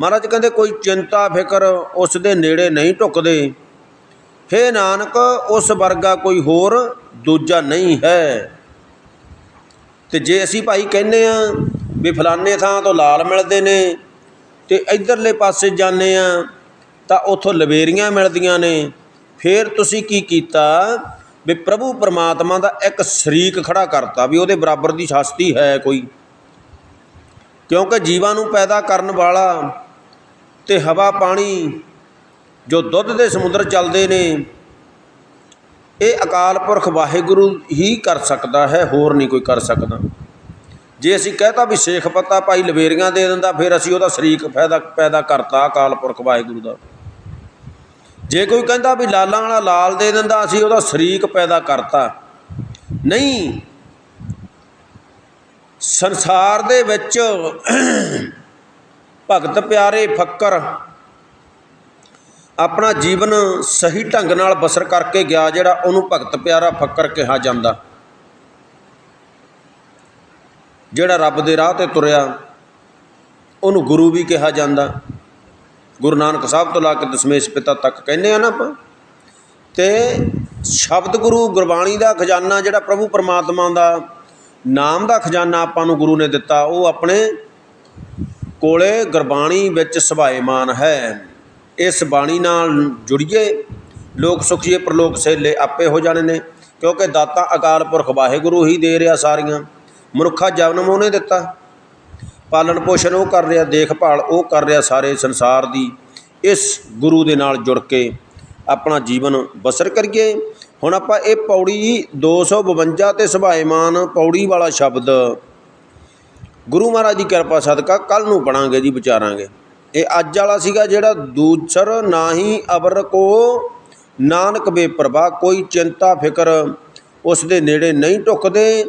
ਮਹਾਰਾਜ ਕਹਿੰਦੇ, ਕੋਈ ਚਿੰਤਾ, ਫਿਕਰ ਉਸ ਦੇ ਨੇੜੇ ਨਹੀਂ ਢੁਕਦੇ ਹੇ ਨਾਨਕ, ਉਸ ਵਰਗਾ ਕੋਈ ਹੋਰ ਦੂਜਾ ਨਹੀਂ ਹੈ। ਤੇ ਜੇ ਅਸੀਂ ਭਾਈ ਕਹਿੰਦੇ ਆ ਵੀ ਫਲਾਣੇ ਥਾਂ ਤੋਂ ਲਾਲ ਮਿਲਦੇ ਨੇ ਤੇ ਇਧਰਲੇ ਪਾਸੇ ਜਾਂਦੇ ਆ ਤਾਂ ਉਥੋਂ ਲਵੇਰੀਆਂ ਮਿਲਦੀਆਂ ਨੇ। ਫਿਰ ਤੁਸੀਂ ਕੀ ਕੀਤਾ ਵੀ ਪ੍ਰਭੂ ਪਰਮਾਤਮਾ ਦਾ ਇੱਕ ਸ਼ਰੀਕ ਖੜਾ ਕਰਤਾ ਵੀ ਉਹਦੇ ਬਰਾਬਰ ਦੀ ਸ਼ਸਤੀ ਹੈ ਕੋਈ। ਕਿਉਂਕਿ ਜੀਵਾਂ ਨੂੰ ਪੈਦਾ ਕਰਨ ਵਾਲਾ ਤੇ ਹਵਾ ਪਾਣੀ ਜੋ ਦੁੱਧ ਦੇ ਸਮੁੰਦਰ ਚੱਲਦੇ ਨੇ, ਇਹ ਅਕਾਲ ਪੁਰਖ ਵਾਹਿਗੁਰੂ ਹੀ ਕਰ ਸਕਦਾ ਹੈ, ਹੋਰ ਨਹੀਂ ਕੋਈ ਕਰ ਸਕਦਾ। ਜੇ ਅਸੀਂ ਕਹਤਾ ਵੀ ਸੇਖ ਪੱਤਾ ਭਾਈ ਲਵੇਰੀਆਂ ਦੇ ਦਿੰਦਾ, ਫਿਰ ਅਸੀਂ ਉਹਦਾ ਸ਼ਰੀਕ ਫਾਇਦਾ, ਪੈਦਾ ਕਰਤਾ ਅਕਾਲ ਪੁਰਖ ਵਾਹਿਗੁਰੂ ਦਾ। ਜੇ ਕੋਈ ਕਹਿੰਦਾ ਵੀ ਲਾਲਾਂ ਵਾਲਾ ਲਾਲ ਦੇ ਦਿੰਦਾ, ਅਸੀਂ ਉਹਦਾ ਸ਼ਰੀਕ ਪੈਦਾ ਕਰਤਾ। ਨਹੀਂ, ਸੰਸਾਰ ਦੇ ਵਿੱਚ ਭਗਤ ਪਿਆਰੇ, ਫੱਕਰ ਆਪਣਾ ਜੀਵਨ ਸਹੀ ਢੰਗ ਨਾਲ ਬਸਰ ਕਰਕੇ ਗਿਆ ਜਿਹੜਾ ਉਹਨੂੰ ਭਗਤ ਪਿਆਰਾ ਫੱਕਰ ਕਿਹਾ ਜਾਂਦਾ। ਜਿਹੜਾ ਰੱਬ ਦੇ ਰਾਹ ਤੇ ਤੁਰਿਆ, ਉਹਨੂੰ ਗੁਰੂ ਵੀ ਕਿਹਾ ਜਾਂਦਾ। ਗੁਰੂ ਨਾਨਕ ਸਾਹਿਬ ਤੋਂ ਲਾ ਕੇ ਦਸ਼ਮੇਸ਼ ਪਿਤਾ ਤੱਕ ਕਹਿੰਦੇ ਆ ਨਾ ਆਪਾਂ। ਤੇ ਸ਼ਬਦ ਗੁਰੂ ਗੁਰਬਾਣੀ ਦਾ ਖਜ਼ਾਨਾ ਜਿਹੜਾ ਪ੍ਰਭੂ ਪਰਮਾਤਮਾ ਦਾ, ਨਾਮ ਦਾ ਖਜ਼ਾਨਾ ਆਪਾਂ ਨੂੰ ਗੁਰੂ ਨੇ ਦਿੱਤਾ, ਉਹ ਆਪਣੇ ਕੋਲੇ ਗੁਰਬਾਣੀ ਵਿੱਚ ਸਭਾਏਮਾਨ ਹੈ। ਇਸ ਬਾਣੀ ਨਾਲ ਜੁੜੀਏ, ਲੋਕ ਸੁਖੀਏ ਪ੍ਰਲੋਕ ਸੇਲੇ ਆਪੇ ਹੋ ਜਾਣੇ ਨੇ, ਕਿਉਂਕਿ ਦਾਤਾਂ ਅਕਾਲ ਪੁਰਖ ਵਾਹਿਗੁਰੂ ਹੀ ਦੇ ਰਿਹਾ ਸਾਰੀਆਂ। ਮਨੁੱਖਾ ਜਨਮ ਉਹਨੇ ਦਿੱਤਾ। ਪਾਲਣ ਪੋਸ਼ਣ ਉਹ ਕਰ ਰਿਹਾ, ਦੇਖਭਾਲ ਉਹ ਕਰ ਰਿਹਾ ਸਾਰੇ ਸੰਸਾਰ ਦੀ। ਇਸ ਗੁਰੂ ਦੇ ਨਾਲ ਜੁੜ ਕੇ ਆਪਣਾ ਜੀਵਨ ਬਸਰ ਕਰੀਏ। ਹੁਣ ਆਪਾਂ ਇਹ ਪੌੜੀ 252 ਤੇ ਸੁਭਾਏਮਾਨ ਪੌੜੀ ਵਾਲਾ ਸ਼ਬਦ, ਗੁਰੂ ਮਹਾਰਾਜ ਦੀ ਕਿਰਪਾ ਸਦਕਾ ਕੱਲ ਨੂੰ ਪੜਾਂਗੇ ਜੀ, ਵਿਚਾਰਾਂਗੇ। ਇਹ ਅੱਜ ਵਾਲਾ ਸੀਗਾ ਜਿਹੜਾ ਦੂਸਰ ਨਾਹੀ ਅਬਰ ਕੋ ਨਾਨਕ ਬੇਪਰਵਾਹ, ਕੋਈ ਚਿੰਤਾ, ਫਿਕਰ ਉਸ ਦੇ ਨੇੜੇ ਨਹੀਂ ਢੁੱਕਦੇ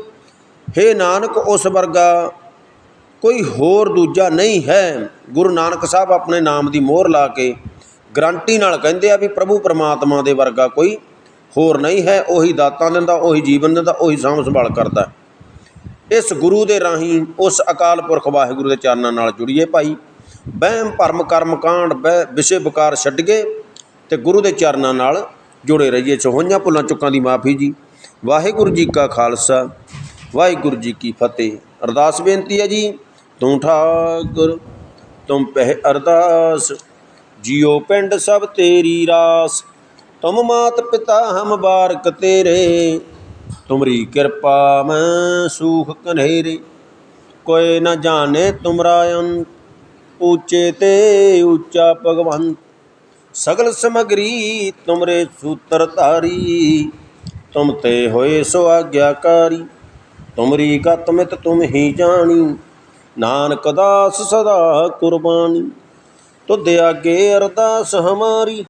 ਹੇ ਨਾਨਕ, ਉਸ ਵਰਗਾ ਕੋਈ ਹੋਰ ਦੂਜਾ ਨਹੀਂ ਹੈ। ਗੁਰੂ ਨਾਨਕ ਸਾਹਿਬ ਆਪਣੇ ਨਾਮ ਦੀ ਮੋਹਰ ਲਾ ਕੇ ਗਰੰਟੀ ਨਾਲ ਕਹਿੰਦੇ ਆ ਵੀ ਪ੍ਰਭੂ ਪਰਮਾਤਮਾ ਦੇ ਵਰਗਾ ਕੋਈ ਹੋਰ ਨਹੀਂ ਹੈ। ਉਹੀ ਦਾਤਾਂ ਦਿੰਦਾ, ਉਹੀ ਜੀਵਨ ਦਿੰਦਾ, ਉਹੀ ਸਾਂਭ ਸੰਭਾਲ ਕਰਦਾ। ਇਸ ਗੁਰੂ ਦੇ ਰਾਹੀਂ ਉਸ ਅਕਾਲ ਪੁਰਖ ਵਾਹਿਗੁਰੂ ਦੇ ਚਰਨਾਂ ਨਾਲ ਜੁੜੀਏ ਭਾਈ। ਵਹਿਮ, ਭਰਮ, ਕਰਮ, ਕਾਂਡ ਬਹਿ ਵਿਸ਼ੇ, ਵਿਕਾਰ ਛੱਡੀਏ ਤੇ ਗੁਰੂ ਦੇ ਚਰਨਾਂ ਨਾਲ ਜੁੜੇ ਰਹੀਏ ਸੋਹਣੀਆਂ ਭੁੱਲਾਂ ਚੁੱਕਾਂ ਦੀ ਮਾਫੀ ਜੀ। ਵਾਹਿਗੁਰੂ ਜੀ ਕਾ ਖਾਲਸਾ, ਵਾਹਿਗੁਰੂ ਜੀ ਕੀ ਫਤਿਹ। ਅਰਦਾਸ ਬੇਨਤੀ ਹੈ ਜੀ, ਤੂੰ ਠਾਕੁਰ, ਤੁਮ ਪਹਿ ਅਰਦਾਸ ਜਿਉ ਪਿੰਡ ਸਭ ਤੇਰੀ ਰਾਸ। ਤੁਮ ਮਾਤ ਪਿਤਾ ਹਮ ਬਾਰਕ ਤੇਰੇ, ਤੁਮਰੀ ਕਿਰਪਾ ਮੈਂ ਸੂਖ ਕਨੇਰੇ ਕੋਈ ਨਾ ਜਾਣੇ ਤੁਮਰਾ ਅੰਤ ਉੱਚੇ ਤੇ ਉੱਚਾ ਭਗਵੰਤ, ਸਗਲ ਸਮਗਰੀ ਤੁਮਰੇ ਸੂਤਰ ਧਾਰੀ ਤੁਮ ਤੇ ਹੋਏ ਸੋ ਆਗਿਆਕਾਰੀ ਤੁਮਰੀ ਗਤ ਮਿਤ ਤੁਮ ਹੀ ਜਾਣੀ। ਨਾਨਕ ਦਾਸ ਸਦਾ ਕੁਰਬਾਨੀ ਤੁਧ ਆਗੇ ਅਰਦਾਸ ਹਮਾਰੀ।